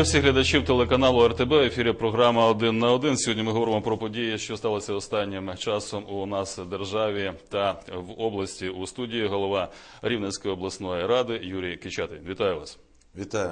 Вітаю всіх глядачів телеканалу РТБ. Ефірі програма «Один на один». Сьогодні ми говоримо про події, що сталося останнім часом у нас в державі та в області. У студії голова Рівненської обласної ради Юрій Кичатий. Вітаю вас. Вітаю.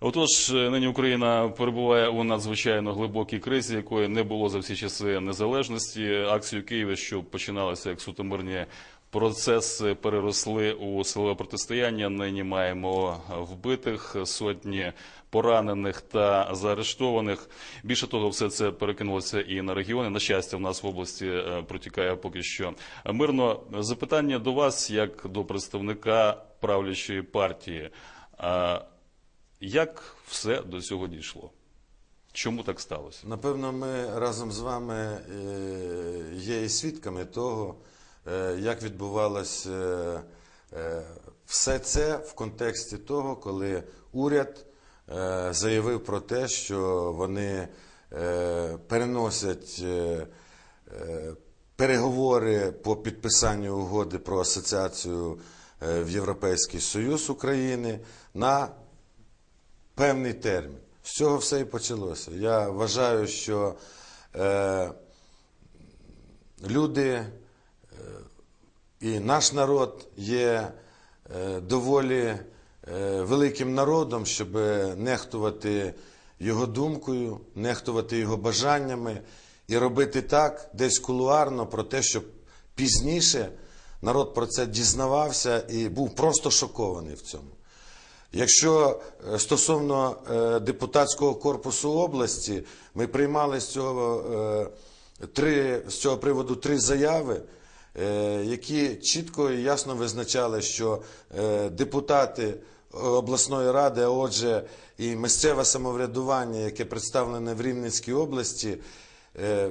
Отож, нині Україна перебуває у надзвичайно глибокій кризі, якої не було за всі часи незалежності. Акції у Києві, що починалися як сутомирні процеси, переросли у силове протистояння. Нині маємо вбитих сотні. Поранених та заарештованих більше того, все це перекинулося і на регіони. На щастя, в нас в області е, протікає поки що мирно. Запитання до вас, як до представника правлячої партії. А як все до цього дійшло? Чому так сталося? Напевно, ми разом з вами е, є і свідками того, е, як відбувалося е, все це в контексті того, коли уряд е, заявив про те, що вони е, переносять е, е, переговори по підписанню угоди про асоціацію е, в Європейський Союз України на певний термін. З цього все і почалося. Я вважаю, що е, люди е, і наш народ є е, доволі е, великим народом, щоб нехтувати його думкою, нехтувати його бажаннями і робити так десь кулуарно про те, щоб пізніше народ про це дізнавався і був просто шокований в цьому. Якщо е, стосовно е, депутатського корпусу області, ми приймали з цього, е, три, з цього приводу три заяви, е, які чітко і ясно визначали, що е, депутати обласної ради, а отже, і місцеве самоврядування, яке представлене в Рівненській області, е,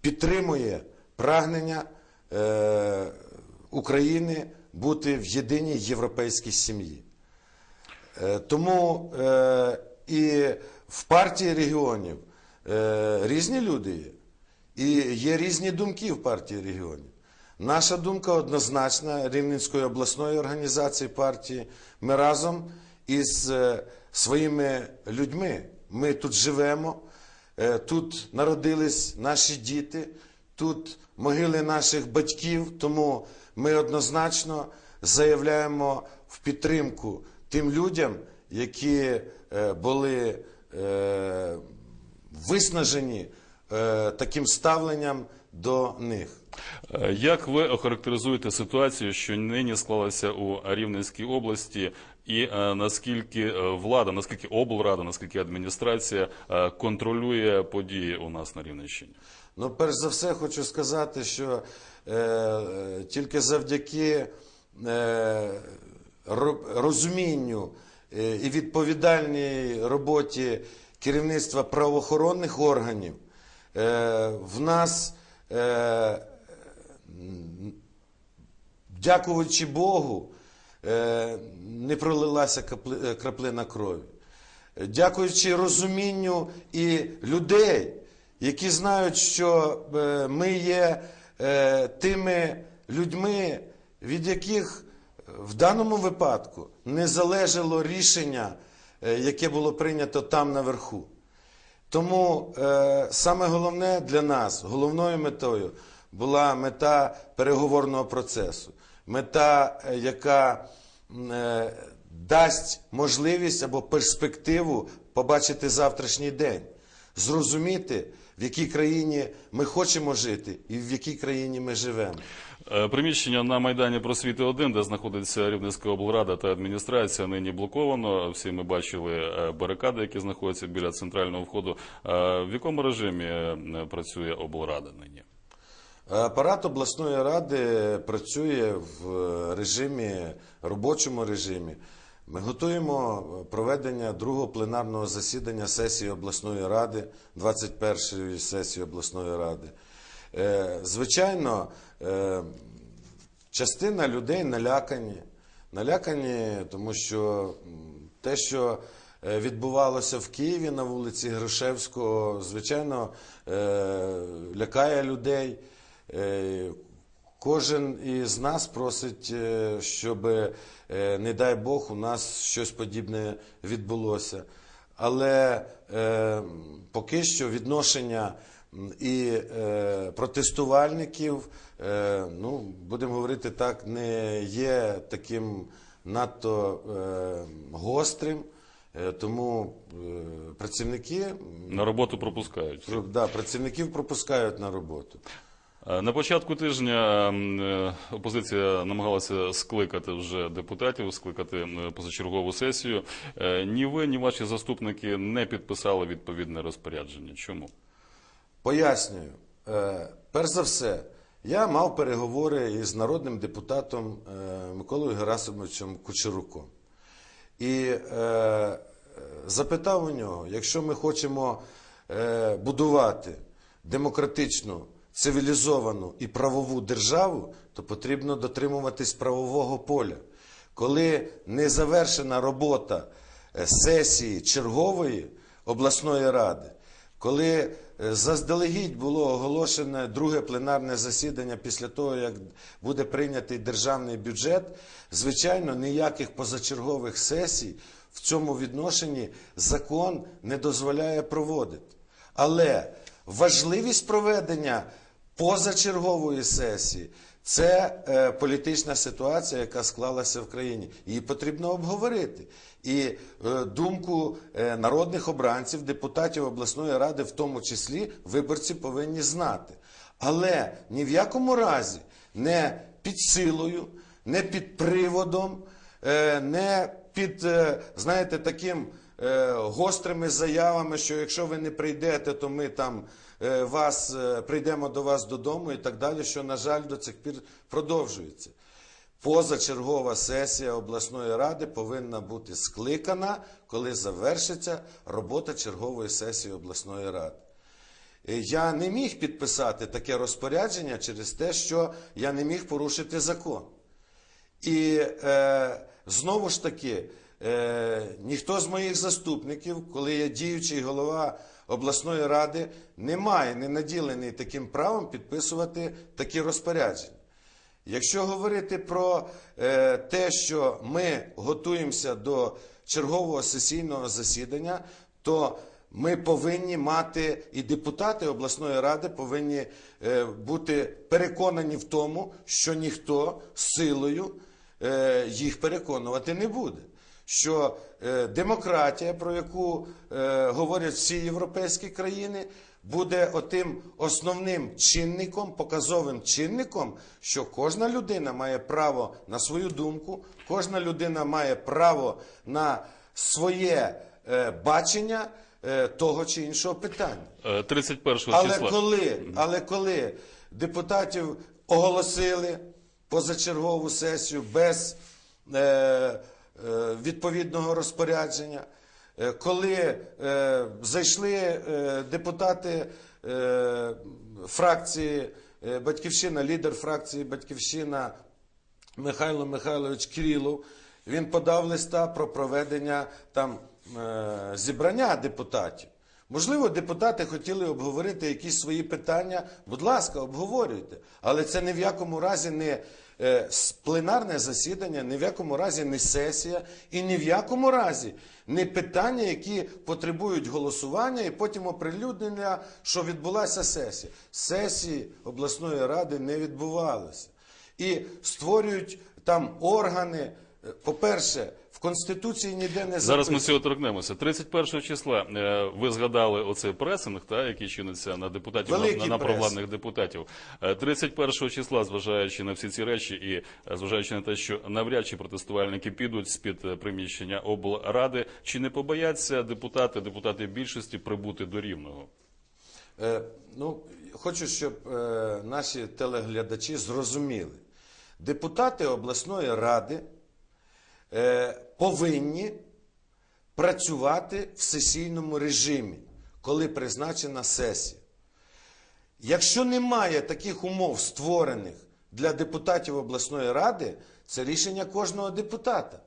підтримує прагнення е, України бути в єдиній європейській сім'ї. Е, Тому і в партії регіонів різні люди є. І є різні думки в партії регіонів. Наша думка однозначна Рівненської обласної організації партії. Ми разом із е, своїми людьми. Ми тут живемо, е, тут народились наші діти, тут могили наших батьків. Тому ми однозначно заявляємо в підтримку тим людям, які е, були виснажені таким ставленням до них. Е, Як ви охарактеризуєте ситуацію, що нині склалася у Рівненській області, і е, наскільки е, влада, наскільки облрада, наскільки адміністрація контролює події у нас на Рівненщині? Ну, перш за все, хочу сказати, що е, тільки завдяки е, розумінню і відповідальній роботі керівництва правоохоронних органів е, в нас, е, дякуючи Богу, е, не пролилася е, краплина крові. Дякуючи розумінню і людей, які знають, що е, ми є тими людьми, від яких в даному випадку не залежало рішення, яке було прийнято там наверху. Тому саме головне для нас, головною метою була мета переговорного процесу, мета, е, яка е, дасть можливість або перспективу побачити завтрашній день, зрозуміти, в якій країні ми хочемо жити і в якій країні ми живемо. Е, Приміщення на Майдані Просвіти 1, де знаходиться Рівненська облрада та адміністрація, нині блоковано. Всі ми бачили барикади, які знаходяться біля центрального входу. В якому режимі працює облрада нині? Апарат обласної ради працює в режимі, робочому режимі. Ми готуємо проведення другого пленарного засідання сесії обласної ради, 21-ї сесії обласної ради. Е, Звичайно, е, частина людей налякані. Налякані, тому що те, що е, відбувалося в Києві на вулиці Грушевського, звичайно, е, лякає людей. Е, Кожен із нас просить, е, щоб, е, не дай Бог, у нас щось подібне відбулося. але е, поки що відношення і е, протестувальників, е, ну, будемо говорити так, не є таким надто е, гострим. Тому працівники, На роботу пропускають. да, працівників пропускають на роботу. Е, На початку тижня е, опозиція намагалася скликати вже депутатів, скликати позачергову сесію. Е, Ні ви, ні ваші заступники не підписали відповідне розпорядження. Чому? Пояснюю. Е, Перш за все, я мав переговори із народним депутатом е, Миколою Герасимовичем Кучеруком. І е, запитав у нього, якщо ми хочемо е, будувати демократичну, цивілізовану і правову державу, то потрібно дотримуватись правового поля. Коли не завершена робота е, сесії чергової обласної ради, коли е, заздалегідь було оголошене друге пленарне засідання після того, як буде прийнятий державний бюджет, звичайно, ніяких позачергових сесій в цьому відношенні закон не дозволяє проводити. Але важливість проведення позачергової сесії це е, політична ситуація, яка склалася в країні. Її потрібно обговорити. І е, думку е, народних обранців, депутатів обласної ради, в тому числі, виборці повинні знати. Але ні в якому разі не під силою, не під приводом, е, не під, е, знаєте, таким гострими заявами, що якщо ви не прийдете, то ми там е, вас е, прийдемо до вас додому і так далі, що, на жаль, до цих пір продовжується. Позачергова сесія обласної ради повинна бути скликана, коли завершиться робота чергової сесії обласної ради. Е, Я не міг підписати таке розпорядження через те, що я не міг порушити закон. І е, знову ж таки, е, ніхто з моїх заступників, коли я діючий голова обласної ради, не має, не наділений таким правом підписувати такі розпорядження. Якщо говорити про е, те, що ми готуємося до чергового сесійного засідання, то ми повинні мати, і депутати обласної ради повинні е, бути переконані в тому, що ніхто силою їх переконувати не буде. Що е, демократія, про яку е, говорять всі європейські країни, буде отим основним чинником, показовим чинником, що кожна людина має право на свою думку, кожна людина має право на своє е, бачення того чи іншого питання. Е, 31 Але числа. коли, але коли депутатів оголосили позачергову сесію без е, відповідного розпорядження, е, коли е, зайшли е, депутати е, фракції е, Батьківщина, лідер фракції Батьківщина Михайло Михайлович Кирилов, він подав листа про проведення там е, зібрання депутатів. Можливо, депутати хотіли обговорити якісь свої питання. Будь ласка, обговорюйте. Але це ні в якому разі не е, пленарне засідання, ні в якому разі не сесія, і ні в якому разі не питання, які потребують голосування і потім оприлюднення, що відбулася сесія. Сесії обласної ради не відбувалися і створюють там органи. Е, По-перше, в Конституції ніде не Зараз ми цього торкнемося. 31 числа е, ви згадали оцей пресинг, та, який чиниться на депутатів, на, Великий на пресинг. провладних депутатів. Е, 31 числа, зважаючи на всі ці речі і е, зважаючи на те, що навряд чи протестувальники підуть з-під е, приміщення облради, чи не побояться депутати, депутати більшості прибути до рівного? Е, ну, хочу, щоб е, наші телеглядачі зрозуміли. Депутати обласної ради е, повинні працювати в сесійному режимі, коли призначена сесія. Якщо немає таких умов створених для депутатів обласної ради, це рішення кожного депутата.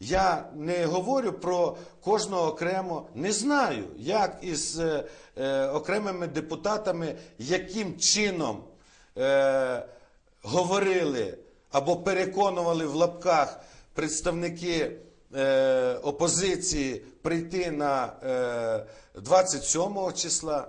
Я не говорю про кожного окремо, не знаю, як із е, е, окремими депутатами, яким чином е, говорили або переконували в лапках представники е, опозиції прийти на е, 27 числа.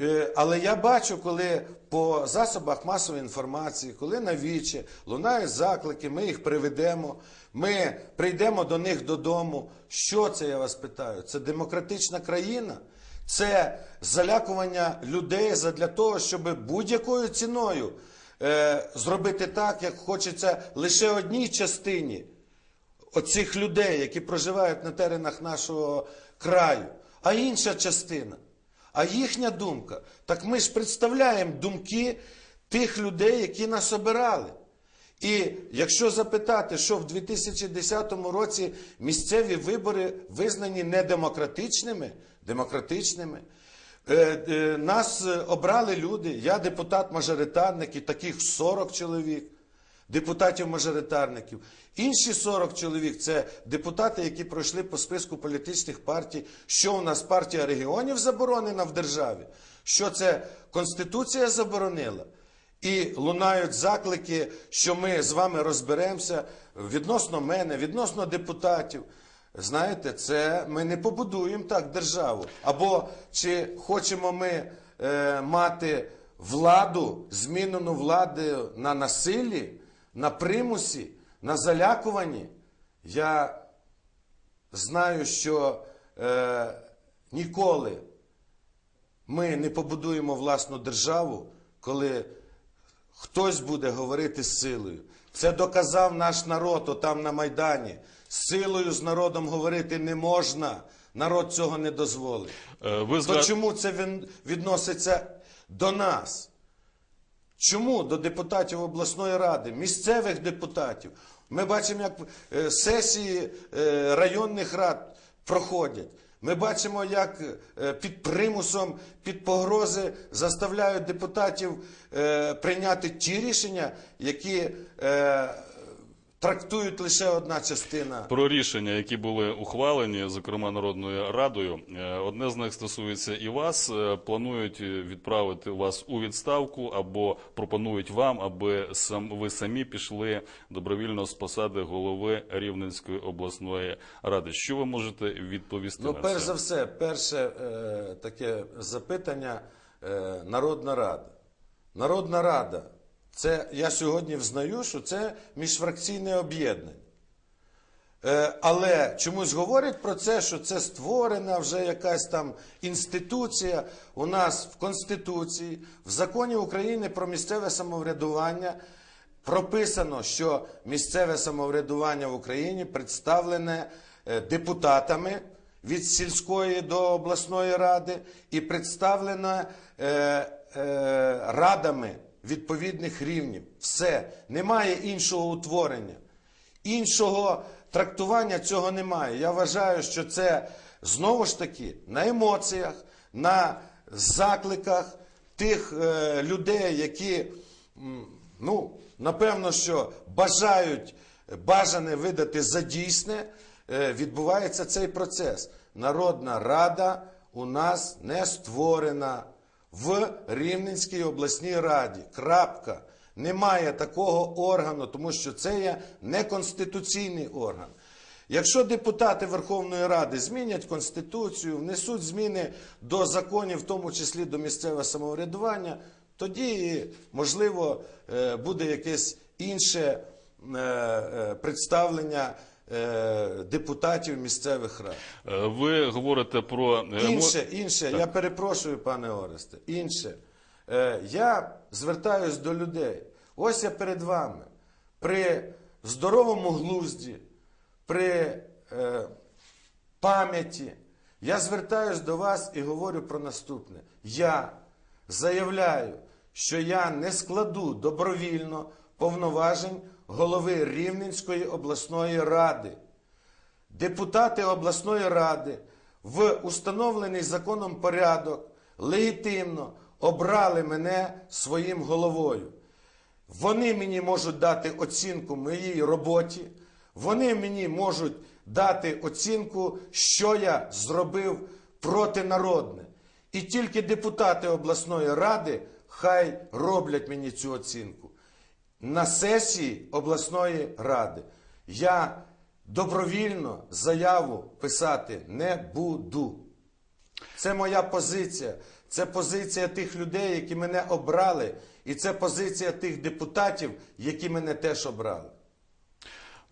Е, Але я бачу, коли по засобах масової інформації, коли на вічі лунають заклики, ми їх приведемо, ми прийдемо до них додому. Що це, я вас питаю? Це демократична країна? Це залякування людей для того, щоб будь-якою ціною е, зробити так, як хочеться лише одній частині оцих людей, які проживають на теренах нашого краю, а інша частина. А їхня думка, так ми ж представляємо думки тих людей, які нас обирали. І якщо запитати, що в 2010 році місцеві вибори визнані недемократичними, демократичними, е, е, нас обрали люди, я депутат-мажоритарник, і таких 40 чоловік депутатів-мажоритарників. Інші 40 чоловік це депутати, які пройшли по списку політичних партій. Що у нас партія регіонів заборонена в державі? Що це Конституція заборонила? І лунають заклики, що ми з вами розберемося відносно мене, відносно депутатів. Знаєте, це ми не побудуємо так державу. Або чи хочемо ми е, мати владу, змінену владу на насиллі, на примусі, на залякуванні? Я знаю, що е, ніколи ми не побудуємо власну державу, коли хтось буде говорити з силою. Це доказав наш народ отам на Майдані. З силою з народом говорити не можна. Народ цього не дозволить. Е, Ви То чому це він- відноситься до нас? Чому до депутатів обласної ради, місцевих депутатів? Ми бачимо, як е, сесії е, районних рад проходять. Ми бачимо, як е, під примусом, під погрози заставляють депутатів прийняти ті рішення, які трактують лише одна частина. Про рішення, які були ухвалені, зокрема Народною Радою, Е, одне з них стосується і вас. Е, Планують відправити вас у відставку або пропонують вам, аби сам ви самі пішли добровільно з посади голови Рівненської обласної ради. Що ви можете відповісти Ну, на перш це? за все, перше е, таке запитання е, Народна Рада. Народна Рада, це я сьогодні взнаю, що це міжфракційне об'єднання. Е, але чомусь говорять про це, що це створена вже якась там інституція. У нас в Конституції, в законі України про місцеве самоврядування прописано, що місцеве самоврядування в Україні представлене е, депутатами від сільської до обласної ради і представлене е, радами відповідних рівнів. Все, немає іншого утворення. Іншого трактування цього немає. Я вважаю, що це знову ж таки на емоціях, на закликах тих е, людей, які, ну, напевно, що бажають бажане видати за дійсне, е, відбувається цей процес. Народна рада у нас не створена в Рівненській обласній раді. Крапка. Немає такого органу, тому що це є неконституційний орган. Якщо депутати Верховної Ради змінять Конституцію, внесуть зміни до законів, в тому числі до місцевого самоврядування, тоді, можливо, е, буде якесь інше е, е, представлення депутатів місцевих рад. Е, Ви говорите про е, Інше, інше, я перепрошую, пане Оресте, інше. Е, я звертаюсь до людей. Ось я перед вами. При здоровому глузді, при е, пам'яті, я звертаюсь до вас і говорю про наступне. Я заявляю, що я не складу добровільно повноважень голови Рівненської обласної ради депутати обласної ради в установлений законом порядок легітимно обрали мене своїм головою. Вони мені можуть дати оцінку моїй роботі, вони мені можуть дати оцінку, що я зробив протинародне. І тільки депутати обласної ради хай роблять мені цю оцінку. На сесії обласної ради я добровільно заяву писати не буду. Це моя позиція. Це позиція тих людей, які мене обрали, і це позиція тих депутатів, які мене теж обрали.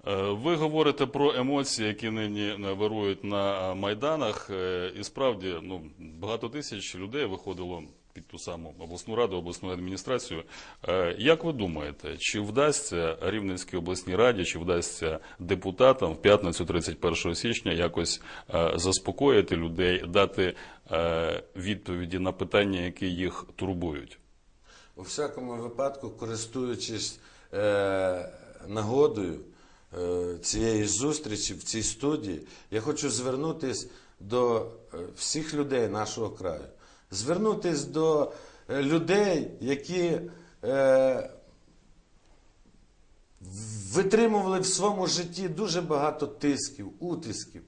Е, Ви говорите про емоції, які нині е, вирують на е, майданах. І справді, ну багато тисяч людей виходило під ту саму обласну раду, обласну адміністрацію. Е, Як ви думаєте, чи вдасться Рівненській обласній раді, чи вдасться депутатам в п'ятницю 31 січня якось е, заспокоїти людей, дати е, відповіді на питання, які їх турбують? У всякому випадку, користуючись нагодою цієї зустрічі в цій студії, я хочу звернутися до всіх людей нашого краю. Звернутися до е, людей, які е, витримували в своєму житті дуже багато тисків, утисків,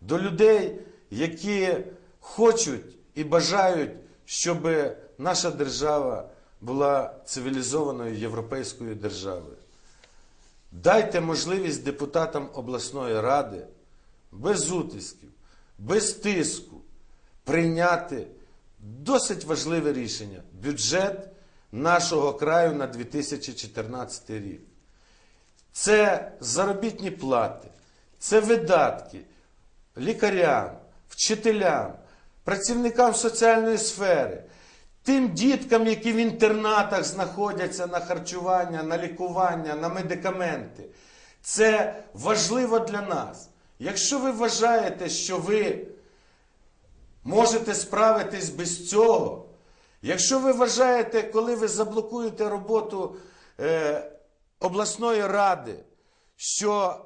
до людей, які хочуть і бажають, щоб наша держава була цивілізованою європейською державою. Дайте можливість депутатам обласної ради без утисків, без тиску прийняти досить важливе рішення бюджет нашого краю на 2014 рік. Це заробітні плати, це видатки лікарям, вчителям, працівникам соціальної сфери, тим діткам, які в інтернатах знаходяться на харчування, на лікування, на медикаменти. Це важливо для нас. Якщо ви вважаєте, що ви можете справитись без цього, якщо ви вважаєте, коли ви заблокуєте роботу е, обласної ради, що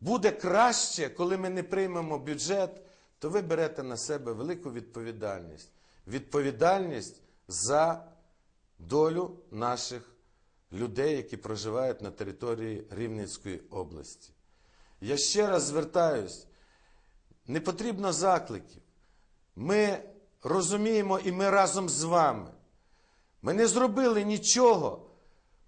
буде краще, коли ми не приймемо бюджет, то ви берете на себе велику відповідальність. Відповідальність за долю наших людей, які проживають на території Рівненської області. Я ще раз звертаюсь, не потрібно закликів. Ми розуміємо і ми разом з вами. Ми не зробили нічого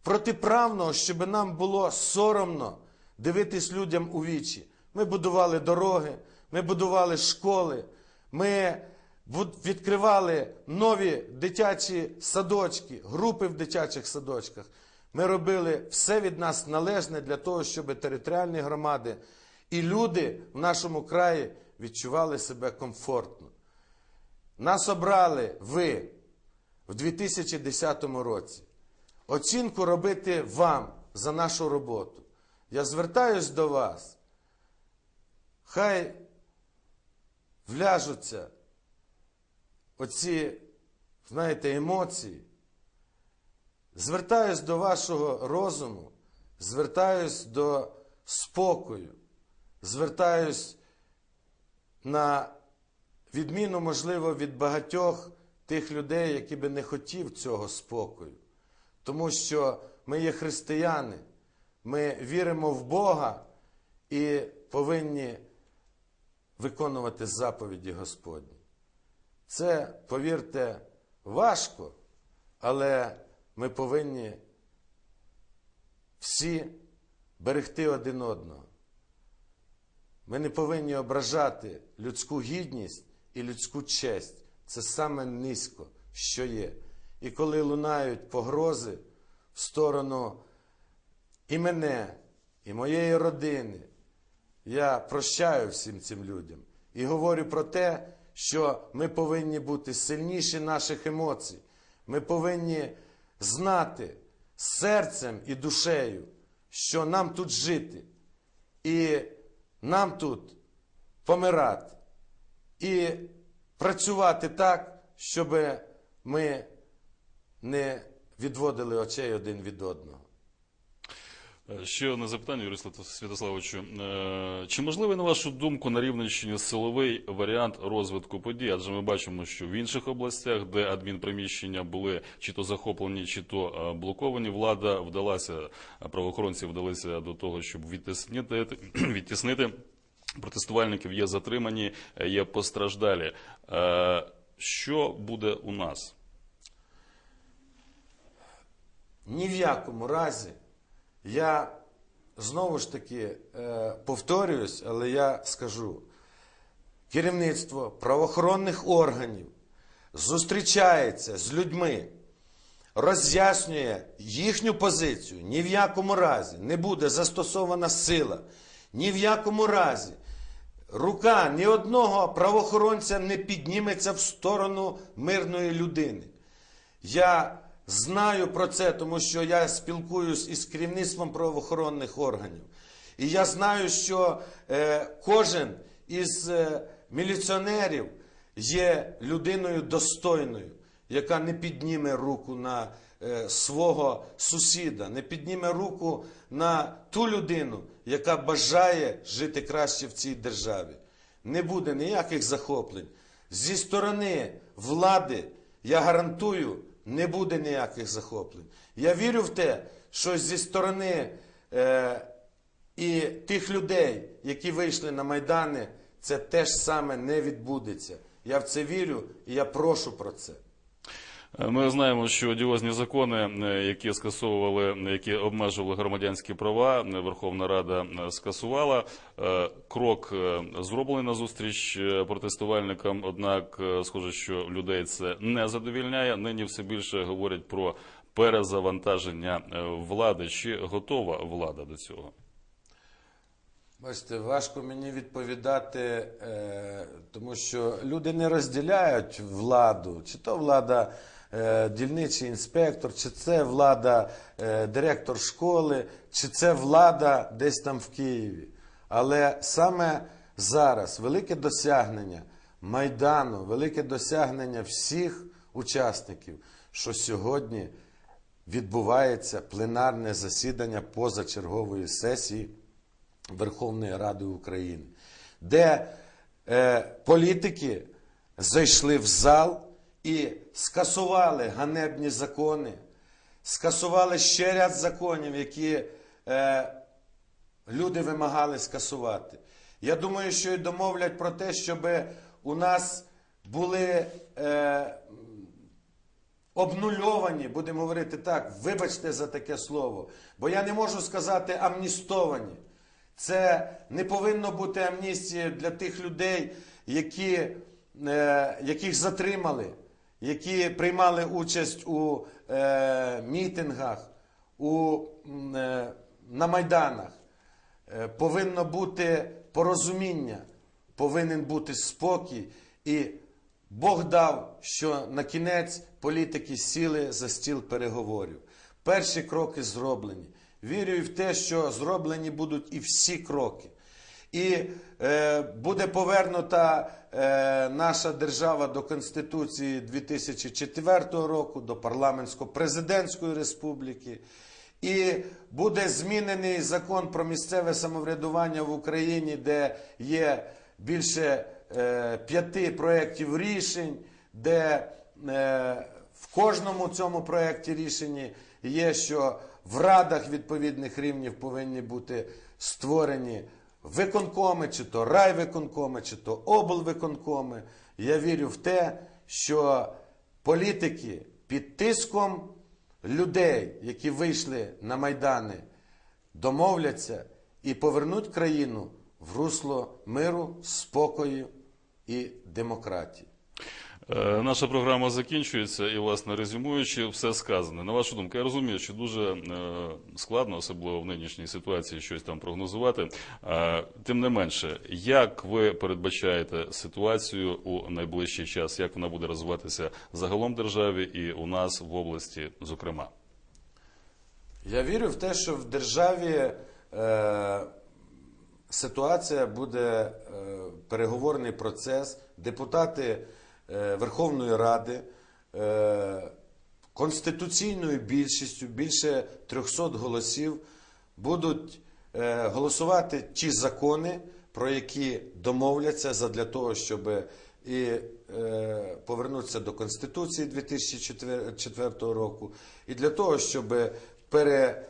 протиправного, щоб нам було соромно дивитись людям у вічі. Ми будували дороги, ми будували школи, ми відкривали нові дитячі садочки, групи в дитячих садочках. Ми робили все від нас належне для того, щоб територіальні громади і люди в нашому краї відчували себе комфортно. Нас обрали ви в 2010 році. Оцінку робити вам за нашу роботу. Я звертаюсь до вас. Хай вляжуться оці, знаєте, емоції. Звертаюсь до вашого розуму, звертаюсь до спокою, звертаюсь на відміну, можливо, від багатьох тих людей, які би не хотів цього спокою. Тому що ми є християни, ми віримо в Бога і повинні виконувати заповіді Господні. Це, повірте, важко, але ми повинні всі берегти один одного. Ми не повинні ображати людську гідність і людську честь. Це саме низько, що є. І коли лунають погрози в сторону і мене, і моєї родини, я прощаю всім цим людям і говорю про те, що ми повинні бути сильніші наших емоцій. Ми повинні знати серцем і душею, що нам тут жити, і нам тут помирати, і працювати так, щоб ми не відводили очей один від одного. Ще одне запитання, Юрій Свято- Святославовичу. Е, Чи можливий, на вашу думку, на Рівненщині силовий варіант розвитку подій? Адже ми бачимо, що в інших областях, де адмінприміщення були чи то захоплені, чи то е, блоковані, влада вдалася, правоохоронці вдалися до того, щоб відтіснити, відтіснити протестувальників, є затримані, е, є постраждалі. Е, Що буде у нас? Ні в якому разі я знову ж таки е, повторююсь, але я скажу: керівництво правоохоронних органів зустрічається з людьми, роз'яснює їхню позицію. Ні в якому разі не буде застосована сила, ні в якому разі рука ні одного правоохоронця не підніметься в сторону мирної людини. Я знаю про це, тому що я спілкуюсь із керівництвом правоохоронних органів. І я знаю, що е, кожен із е, міліціонерів є людиною достойною, яка не підніме руку на свого сусіда, не підніме руку на ту людину, яка бажає жити краще в цій державі. Не буде ніяких захоплень. Зі сторони влади, я гарантую, не буде ніяких захоплень. Я вірю в те, що зі сторони е, і тих людей, які вийшли на Майдани, це теж саме не відбудеться. Я в це вірю і я прошу про це. Е, Ми знаємо, що одіозні закони, е, які скасовували, які обмежували громадянські права, е, Верховна Рада скасувала. Крок зроблений на зустріч протестувальникам. Однак, схоже, що людей це не задовільняє. Нині все більше говорять про перезавантаження влади. Чи готова влада до цього? Бачите, важко мені відповідати, тому що люди не розділяють владу, чи то влада дільничий інспектор, чи це влада е, директор школи, чи це влада десь там в Києві. Але саме зараз велике досягнення Майдану, велике досягнення всіх учасників, що сьогодні відбувається пленарне засідання позачергової сесії. Верховної Ради України, де е, політики зайшли в зал і скасували ганебні закони, скасували ще ряд законів, які е, люди вимагали скасувати. Я думаю, що і домовлять про те, щоб у нас були е, обнульовані, будемо говорити так, вибачте за таке слово, бо я не можу сказати амністовані. Це не повинно бути амністія для тих людей, які, е, яких затримали, які приймали участь у е, мітингах, у, е, на майданах. Е, повинно бути порозуміння, повинен бути спокій. І Бог дав, що на кінець політики сіли за стіл переговорів. Перші кроки зроблені. Вірю в те, що зроблені будуть і всі кроки. І е, буде повернута е, наша держава до Конституції 2004 року, до парламентсько-президентської республіки. І буде змінений закон про місцеве самоврядування в Україні, де є більше е, п'яти проєктів рішень, де е, в кожному цьому проєкті рішенні є, що в радах відповідних рівнів повинні бути створені виконкоми, чи то райвиконкоми, чи то облвиконкоми. Я вірю в те, що політики під тиском людей, які вийшли на майдани, домовляться і повернуть країну в русло миру, спокою і демократії. Е, Наша програма закінчується, і, власне, резюмуючи все сказане. На вашу думку, я розумію, що дуже е, складно, особливо в нинішній ситуації, щось там прогнозувати. Е, Тим не менше, як ви передбачаєте ситуацію у найближчий час, як вона буде розвиватися загалом в державі і у нас в області, зокрема? Я вірю в те, що в державі ситуація буде переговорний процес. Депутати Верховної Ради е, конституційною більшістю, більше 300 голосів, будуть е, голосувати ті закони, про які домовляться задля того, щоб і е, повернутися до Конституції 2004 року, і для того, щоб пере, е,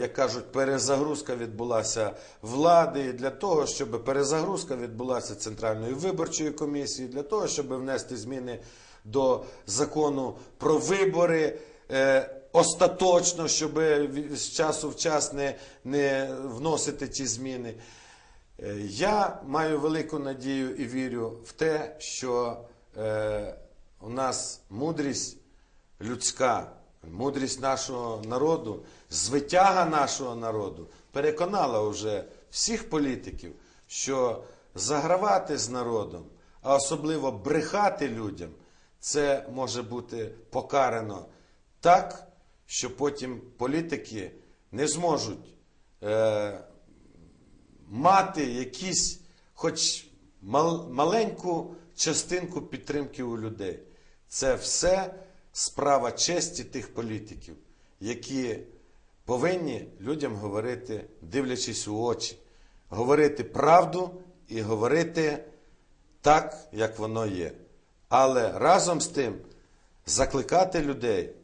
як кажуть, перезагрузка відбулася влади, для того, щоб перезагрузка відбулася Центральної виборчої комісії, для того, щоб внести зміни до закону про вибори. Е, остаточно, щоб з часу в час не, не вносити ті зміни. Е, Я маю велику надію і вірю в те, що е, у нас мудрість людська, мудрість нашого народу, звитяга нашого народу переконала вже всіх політиків, що загравати з народом, а особливо брехати людям, це може бути покарано так, що потім політики не зможуть. Е, мати якісь, хоч мал, маленьку частинку підтримки у людей. Це все справа честі тих політиків, які повинні людям говорити, дивлячись у очі, говорити правду і говорити так, як воно є. Але разом з тим закликати людей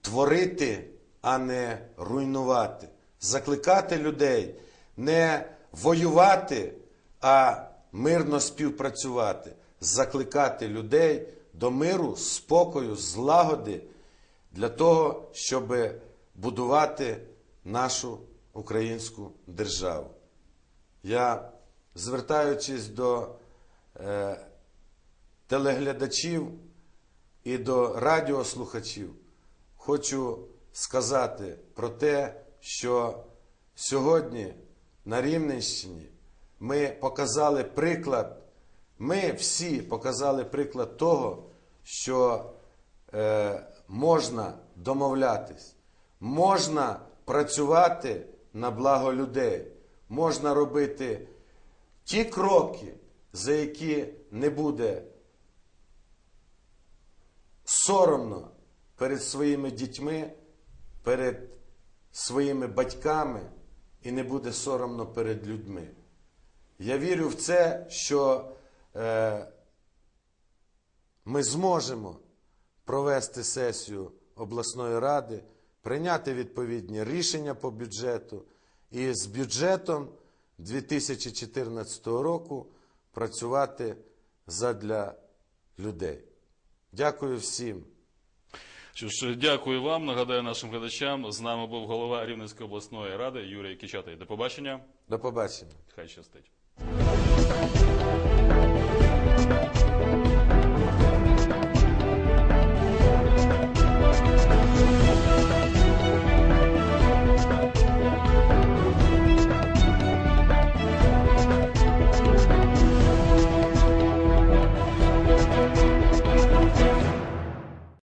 творити, а не руйнувати. Закликати людей не воювати, а мирно співпрацювати. Закликати людей до миру, спокою, злагоди для того, щоб будувати нашу українську державу. Я, звертаючись до е, телеглядачів і до радіослухачів, хочу сказати про те, що сьогодні на Рівненщині ми показали приклад, ми всі показали приклад того, що е, можна домовлятись, можна працювати на благо людей, можна робити ті кроки, за які не буде соромно перед своїми дітьми, перед своїми батьками і не буде соромно перед людьми. Я вірю в це, що ми зможемо провести сесію обласної ради, прийняти відповідні рішення по бюджету і з бюджетом 2014 року працювати задля людей. Дякую всім. Що ж, дякую вам. Нагадаю нашим глядачам. З нами був голова Рівненської обласної ради Юрій Кичатий. До побачення. До побачення. Хай щастить.